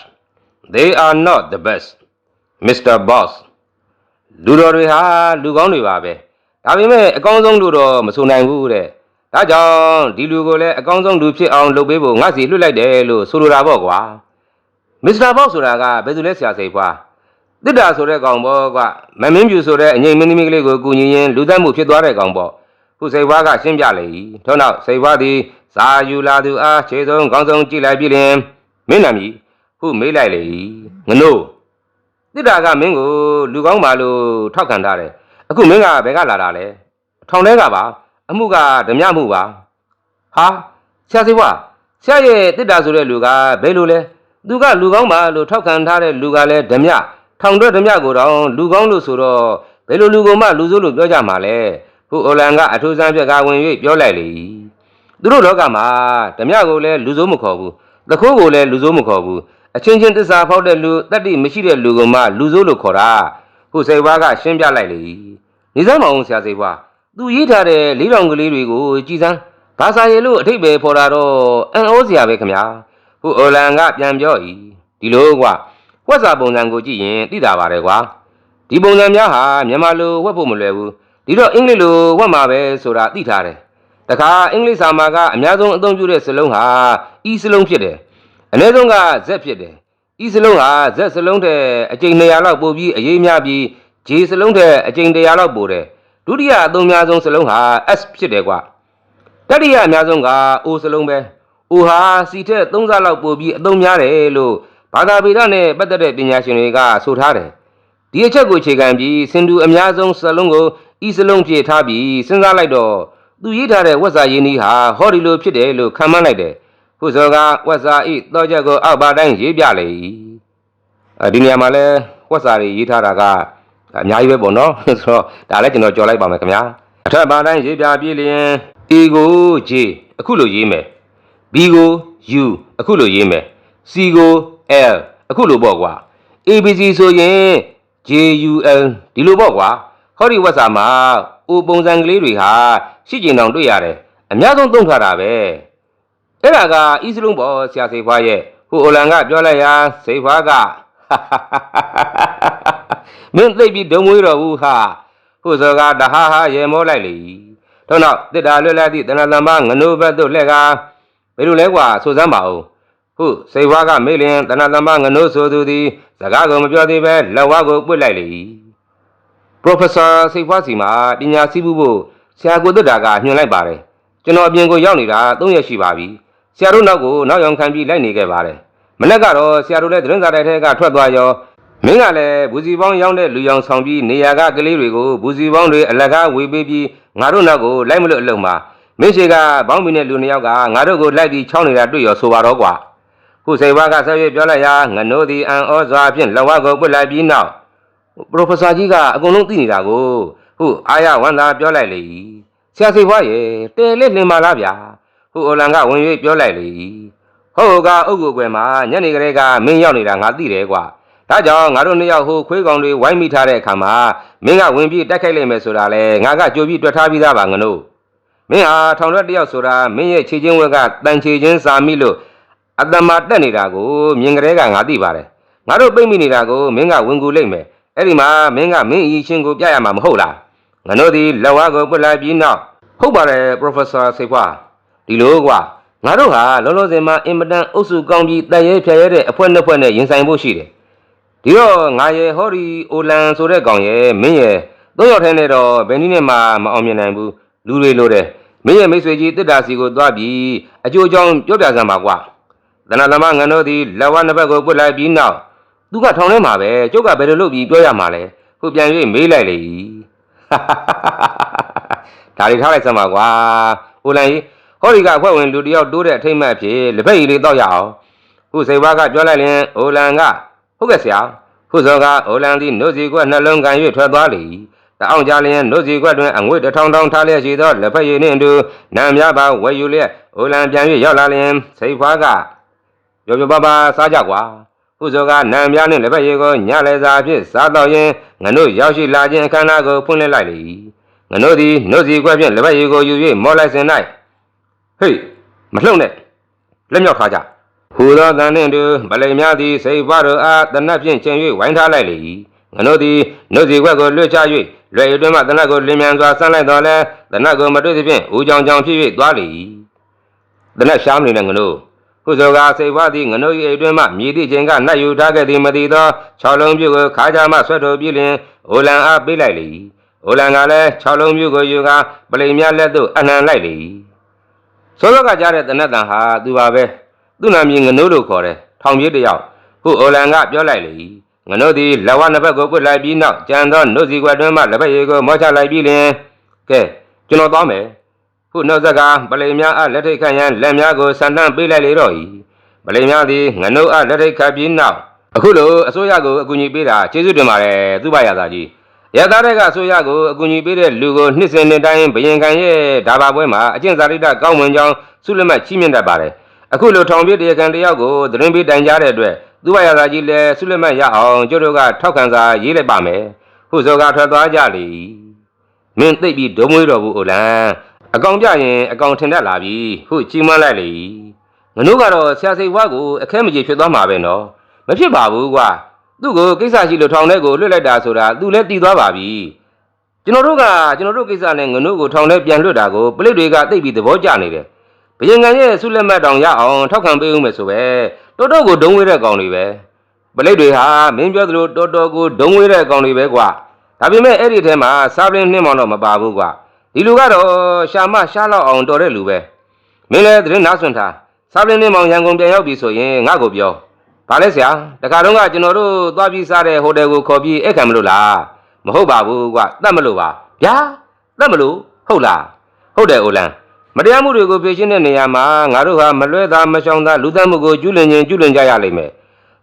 they are not the best Mr. Boss လူတော်တွေဟာလူကောင်းတွေပါပဲဒါပေမဲ့အကောင်းဆုံးလူတော့မဆိုနိုင်ဘူးတဲ့ ဒါကြောင့်ဒီလူကိုလည်းအကောင်းဆုံးလူဖြစ်အောင်လုပ်ပေးဖို့ငါစီလွှတ်လိုက်တယ်လို့ဆိုလိုတာပေါ့ကွာ Mr. Boss ဆိုတာကဘယ်သူလဲဆရာစိတ်ဖွာတစ်တာဆိုတဲ့ကောင်ပေါ့ကွာမမင်းပြူဆိုတဲ့အငိမ့်မင်းသမီးကလေးကိုကူညီရင်လူသက်မှုဖြစ်သွားတဲ့ကောင်ပေါ့ခုစိတ်ဖွာကရှင်းပြလေ၏ထို့နောက်စိတ်ဖွာသည်စာယူလာသူအားခြေဆုံးခေါင်းဆုံးကြည့်လိုက်ပြီးလျင်မင်းနာမည်ဟုမေးလိုက်လေ၏ငနို့တစ်တာကမင်းကိုလူကောင်းပါလို့ထောက်ခံထားတယ်အခုမင်းကဘယ်ကလာတာလဲထောင်ထဲကပါ အမှုကဓမြမှုပါဟာဆရာစီဝဆရာရဲ့တစ်တာဆိုတဲ့လူကဘယ်လိုလဲသူကလူကောင်းပါလို့ထောက်ခံထားတဲ့လူကလည်းဓမြထောင်တွက်ဓမြကိုတော့လူကောင်းလို့ဆိုတော့ဘယ်လိုလူကိုမှလူဆိုးလို့ပြောကြမှာလဲခုအိုလန်ကအထူးဆန်းပြက်ကဝင်၍ပြောလိုက်လေသူတို့လောကမှာဓမြကိုလည်းလူဆိုးမခေါ်ဘူးသခိုးကိုလည်းလူဆိုးမခေါ်ဘူးအချင်းချင်းသစ္စာဖောက်တဲ့လူတတ္တိမရှိတဲ့လူကမှလူဆိုးလို့ခေါ်တာခုစိတ်ဘွားကရှင်းပြလိုက်လေနေစမ်းမအောင်ဆရာစိတ်ဘွား သူရေးထားတဲ့လေးတောင်ကလေးတွေကိုကြည်စမ်းဘာသာရေးလို့အထိပ္ပယ်ဖော်တာတော့အံ့ဩစရာပဲခမညာခုအိုလန်ကပြန်ပြောဤဒီလိုကွာဝက်စာပုံစံကိုကြည့်ရင်သိတာပါတယ်ကွာဒီပုံစံများဟာမြန်မာလိုဝက်ဖို့မလွယ်ဘူးဒီတော့အင်္ဂလိပ်လိုဝက်မှာပဲဆိုတာသိထားတယ်တခါအင်္ဂလိပ်စာမှာကအများဆုံးအသုံးပြုတဲ့စလုံးဟာဤစလုံးဖြစ်တယ်အနည်းဆုံးက Z ဖြစ်တယ်။ဤစလုံးဟာ Z စလုံးတဲ့အကြိမ်200လောက်ပိုပြီးအရေးများပြီး J စလုံးတဲ့အကြိမ်100လောက်ပိုတယ်။ ဒုတိယအသုံးများဆုံးစလုံးဟာ S ဖြစ်တယ်ကွာ။တတိယအများဆုံးက O စလုံးပဲ။ O ဟာ C ထက်3ဆလောက်ပိုပြီးအသုံးများတယ်လို့ဘာသာပေဒနဲ့ပတ်သက်တဲ့ပညာရှင်တွေကဆိုထားတယ်။ဒီအချက်ကိုအခြေခံပြီးစင်တူအများဆုံးစလုံးကိုဤစလုံးဖြည့်ထားပြီးစဉ်းစားလိုက်တော့သူရေးထားတဲ့ဝက်စာရင်းကြီးဟာဟောဒီလိုဖြစ်တယ်လို့ခံမှန်းလိုက်တယ်။ခုစောကဝက်စာဤတောချက်ကိုအောက်ပါတိုင်းရေးပြလေ၏အဲဒီနေရာမှာလဲဝက်စာတွေရေးထားတာက အများကြီးပဲပေါ့နော်ဆိုတော့ဒါလည်းကျွန်တော်ကြော်လိုက်ပါမယ်ခင်ဗျာအထက်ပါတိုင်းရေးပြပြလျင် A ကို J အခုလိုရေးမယ် B ကို U အခုလိုရေးမယ် C ကို L အခုလိုပေါ့ကွာ ABC ဆိုရင် JUL ဒီလိုပေါ့ကွာဟောဒီဝက်စာမှာ O ပုံစံကလေးတွေဟာရှိကျင်တောင်တွေ့ရတယ်အများဆုံးသုံးထားတာပဲအဲ့ဒါကအီစလုံးပေါ်ဆရာစိတ်ဖွားရဲ့ဟိုအိုလန်ကပြောလိုက်ရာစိတ်ဖွားက မင်းသိပ်ပြီးဒုံမွေးတော်ဘူးဟာဟိုစောကတဟာဟာရေမောလိုက်လေထို့နောက်တစ်တာလွတ်လပ်သည့်တဏ္ဍလမငနိုးဘက်သို့လှည့်ကဘယ်လိုလဲကွာဆိုစမ်းပါဦးဟုတ်စိတ်ဖွားကမေးလျင်တဏ္ဍလမငနိုးဆိုသူသည်စကားကိုမပြောသေးပဲလက်ဝါးကိုပွတ်လိုက်လေ Professor စိတ်ဖွားစီမှာပညာစည်းမှုဖို့ဆရာကိုသွတ်တာကညွှန်လိုက်ပါတယ်ကျွန်တော်အပြင်ကိုရောက်နေတာ၃ရက်ရှိပါပြီဆရာတို့နောက်ကိုနောက်ရောင်ခံပြီးလိုက်နေခဲ့ပါတယ်မနေ့ကတော့ဆရာတို့လည်းသတင်းစာတိုက်ထဲကထွက်သွားရော မင်းကလည်းဘူစီပေါင်းရောက်တဲ့လူရောင်ဆောင်ပြီးနေရာကကလေးတွေကိုဘူစီပေါင်းတွေအလကားဝေပေးပြီးငါတို့နောက်ကိုလိုက်မလို့အလုံးမှာမင်းရှိကဘောင်းမီနဲ့လူနှစ်ယောက်ကငါတို့ကိုလိုက်ပြီးချောင်းနေတာတွေ့ရောဆိုပါတော့ကွာခုစိတ်ဘွားကဆက်ရွေးပြောလိုက်ရာငနိုးသည်အန်ဩစွာဖြင့်လဝါကိုပွတ်လိုက်ပြီးနောက်ပရိုဖက်ဆာကြီးကအကုန်လုံးသိနေတာကိုဟုတ်အာရဝန်သာပြောလိုက်လေဆရာစိတ်ဘွားရဲ့တဲလက်လင်ပါလားဗျာဟုတ်အိုလန်ကဝင်၍ပြောလိုက်လေဟုတ်ကအုတ်ကိုကွယ်မှာညနေကလေးကမင်းရောက်နေတာငါသိတယ်ကွာ ဒါကြောင့်ငါတို့နှစ်ယောက်ဟိုခွေးကောင်တွေဝိုင်းမိထားတဲ့အခါမှာမင်းကဝင်ပြီးတိုက်ခိုက်လိုက်မယ်ဆိုတာလေငါကကြိုပြီးတွေ့ထားပြီးသားပါငနို့မင်းဟာထောင်ရွက်တစ်ယောက်ဆိုတာမင်းရဲ့ခြေချင်းဝက်ကတန်ခြေချင်းစာမိလို့အတ္တမတက်နေတာကိုမြင်ကလေးကငါသိပါတယ်ငါတို့ပိတ်မိနေတာကိုမင်းကဝင်ကူလိုက်မယ်အဲ့ဒီမှာမင်းကမင်းအရင်ချင်းကိုပြရမှာမဟုတ်လားငါတို့ဒီလက်ဝါးကိုပွတ်လိုက်ပြီးနောက်ဟုတ်ပါတယ် Professor စိတ်ဖွာဒီလိုကွာငါတို့ဟာလောလောဆယ်မှာအင်မတန်အုပ်စုကောင်းပြီးတန်ရဲဖြတ်ရဲတဲ့အဖွဲ့နှစ်ဖွဲ့နဲ့ရင်ဆိုင်ဖို့ရှိတယ် ဒီတော့ငါရဲ့ဟောဒီအိုလန်ဆိုတဲ့ကောင်ရဲ့မင်းရဲ့သုံးယောက်ထဲနဲ့တော့ဘယ်နည်းနဲ့မှမအောင်မြင်နိုင်ဘူးလူတွေလိုတယ်မင်းရဲ့မိတ်ဆွေကြီးတစ်တာစီကိုသွားပြီးအကျိုးအကြောင်းပြောပြစမ်းပါကွာတဏ္ဍသမငါတို့ဒီလက်ဝါးနှစ်ဘက်ကိုပွတ်လိုက်ပြီးနောက်သူကထောင်ထဲမှာပဲကျုပ်ကဘယ်လိုလုပ်ပြီးပြောရမှာလဲခုပြန်၍မေးလိုက်လေဒါတွေထားလိုက်စမ်းပါကွာဟိုလန်ကြီးဟောဒီကအဖွဲ့ဝင်လူတယောက်တိုးတဲ့အထိမ့်မှတ်ဖြစ်လက်ဖက်ရည်လေးတောက်ရအောင်ခုစိတ်ဘွားကပြောလိုက်ရင်ဟိုလန်က ဟုတ်ကဲ့ဆရာခုစောကဟိုလန်သည်နှုတ်စီကွက်နှလုံးကန်၍ထွက်သွားလေတအောင်ကြလျင်နှုတ်စီကွက်တွင်အငွေတစ်ထောင်ထောင်ထားလျက်ရှိသောလက်ဖက်ရည်နှင့်အတူနံများပါဝယ်ယူလျက်ဟိုလန်ပြန်၍ရောက်လာလျင်စိတ်ဘွားကပြောပြပါပါစားကြကွာဟုဇောကနံပြားနှင့်လက်ဖက်ရည်ကိုညလည်းစာဖြင့်စားတော့ရင်ငနုရောက်ရှိလာခြင်းအခမ်းအနားကိုဖွင့်လှစ်လိုက်လေငနုသည်နှုတ်စီကွက်ဖြင့်လက်ဖက်ရည်ကိုယူ၍မော်လိုက်စဉ်၌ဟေးမလှုပ်နဲ့လက်မြောက်ထားကြ ဟူသောတန်နှင့်တူဗလိန်များသည်စိတ်ဘွားတို့အားတနတ်ဖြင့်ချိန်၍ဝိုင်းထားလိုက်လေငနုသည်နှုတ်စီကွက်ကိုလွှတ်ချ၍လွယ်ရည်တွင်မှတနတ်ကိုလင်းမြန်စွာဆန်းလိုက်တော်လဲတနတ်ကိုမတွေ့သဖြင့်ဦးကြောင်ကြောင်ဖြစ်၍သွားလေတနတ်ရှားမနေတဲ့ငနုခုဇောကစိတ်ဝါသည်ငနု၏အိတ်တွင်မှမြည်သည့်ချိန်ကနှက်ယူထားခဲ့သည်မသိသော၆လုံးပြုကိုခါကြမှဆွတ်ထုတ်ပြီးလျင်အိုလန်အားပေးလိုက်လေ၏အိုလန်ကလည်း၆လုံးပြုကိုယူကာပလိမ်များလက်သို့အနှံလိုက်လေ၏စောစောကကြားတဲ့တနတ်တန်ဟာသူပါပဲ သူ့နာမည်ငနုလို့ခေါ်တယ်ထောင်ပြေးတစ်ယောက်ခုအိုလန်ကပြောလိုက်လေ၏ငနုသည်လက်ဝါးနှစ်ဖက်ကိုပွတ်လိုက်ပြီးနောက်ကြံသောနှုတ်စီကွက်တွင်မှလက်ဖက်ရည်ကိုမောချလိုက်ပြီးလျင်ကဲကျွန်တော်သွားမယ်ခုနှုတ်ဆက်ကပလိမ်များအားလက်ထိတ်ခန့်ရန်လက်များကိုဆန်တန်းပေးလိုက်လေတော့၏ပလိမ်များသည်ငနုအားလက်ထိတ်ခတ်ပြီးနောက်အခုလိုအစိုးရကိုအကူအညီပေးတာကျေးဇူးတင်ပါတယ်သူ့ဘာရသာကြီးရသားတဲ့ကအစိုးရကိုအကူအညီပေးတဲ့လူကိုနှစ်စဉ်နှစ်တိုင်းဘယင်ခံရဲ့ဒါဘာပွဲမှာအကျင့်စာရိတ္တကောင်းမွန်ကြောင်းဆုလက်မှတ်ချီးမြှင့်တတ်ပါတယ် အခုလိုထောင်ပြတရားခံတယောက်ကိုသတင်းပေးတိုင်ကြားတဲ့အတွက်သူ့ဘာရသာကြီးလည်းဆုလက်မှတ်ရအောင်ကျတို့ကထောက်ခံစာရေးလိုက်ပါမယ်ခုစောကထွက်သွားကြလေမင်းသိပ်ပြီးဒုံမွေးတော်ဘူးအိုလန်အကောင်ပြရင်အကောင်ထင်တတ်လာပြီဟုတ်ကြီးမန်းလိုက်လေငနုကတော့ဆရာစိတ်ဝါကိုအခဲမကြီးဖြစ်သွားမှာပဲနော်မဖြစ်ပါဘူးကွာသူ့ကိုကိစ္စရှိလို့ထောင်ထဲကိုလွတ်လိုက်တာဆိုတာသူလည်းတည်သွားပါပြီကျွန်တော်တို့ကကျွန်တော်တို့ကိစ္စနဲ့ငနုကိုထောင်ထဲပြန်လွတ်တာကိုပလစ်တွေကသိပ်ပြီးသဘောကျနေတယ် ဘယင်ငံရဲ့ဆုလက်မှတ်တောင်ရအောင်ထောက်ခံပေးဦးမယ်ဆိုပဲတော်တော်ကိုဒုံဝေးတဲ့ကောင်တွေပဲပလစ်တွေဟာမင်းပြောသလိုတော်တော်ကိုဒုံဝေးတဲ့ကောင်တွေပဲကွာဒါပေမဲ့အဲ့ဒီထဲမှာစာပလင်းနှင်းမောင်တော့မပါဘူးကွာဒီလူကတော့ရှာမရှားလောက်အောင်တော်တဲ့လူပဲမင်းလည်းသတင်းနားဆွင့်ထားစားပလင်းနေမောင်ရန်ကုန်ပြန်ရောက်ပြီဆိုရင်ငါ့ကိုပြောဘာလဲဆရာတခါတော့ကကျွန်တော်တို့သွားပြီးစားတဲ့ဟိုတယ်ကိုခေါ်ပြီးအဲ့ခံမလို့လားမဟုတ်ပါဘူးကွတတ်မလို့ပါဗျာတတ်မလို့ဟုတ်လားဟုတ်တယ်အိုလန် မတရားမှုတွေကိုဖြေရှင်းတဲ့နေရာမှာငါတို့ဟာမလွဲသားမရှောင်သားလူသတ်မှုကိုကျူးလွန်ခြင်းကျူးလွန်ကြရလိမ့်မယ်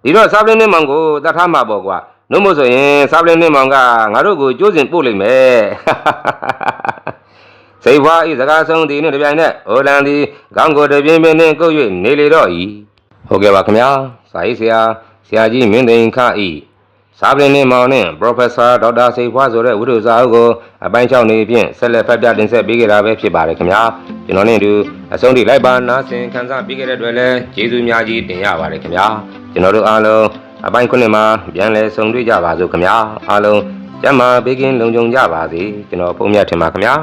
ဒီတော့စားပလင်းနေမောင်ကိုတတ်ထားမှာပေါ့ကွာနှုတ်မို့ဆိုရင်စားပလင်းနေမောင်ကငါတို့ကိုကြိုးစင်ပို့လိမ့်မယ်စိတ်ဘွားဤစကားဆုံးသည်နှင့်တပြိုင်နက်ဟိုလန်သည်ခေါင်းကိုတပြင်းပြင်းနှင့်ကုပ်၍နေလေတော့၏ဟုတ်ကဲ့ပါခင်ဗျာစာရေးဆရာဆရာကြီးမင်းသိန်ခဤ စာပလင်နှင့်မောင်နှင့် Professor ဒေါက်တာစိတ်ဘွားဆိုတဲ့ဝိသုစာအုပ်ကိုအပိုင်း၆နေဖြင့်ဆက်လက်ဖတ်ပြတင်ဆက်ပေးကြတာပဲဖြစ်ပါတယ်ခင်ဗျာကျွန်တော်နဲ့အတူအဆုံးထိလိုက်ပါနားဆင်ခံစားပေးကြတဲ့အတွက်လည်းကျေးဇူးများကြီးတင်ရပါတယ်ခင်ဗျာကျွန်တော်တို့အားလုံးအပိုင်းခုနှစ်မှာပြန်လည်ဆုံတွေ့ကြပါစို့ခင်ဗျာအားလုံးကျမ်းမာဘေးကင်းလုံခြုံကြပါစေကျွန်တော်ပုံမြတ်ထင်ပါခင်ဗျာ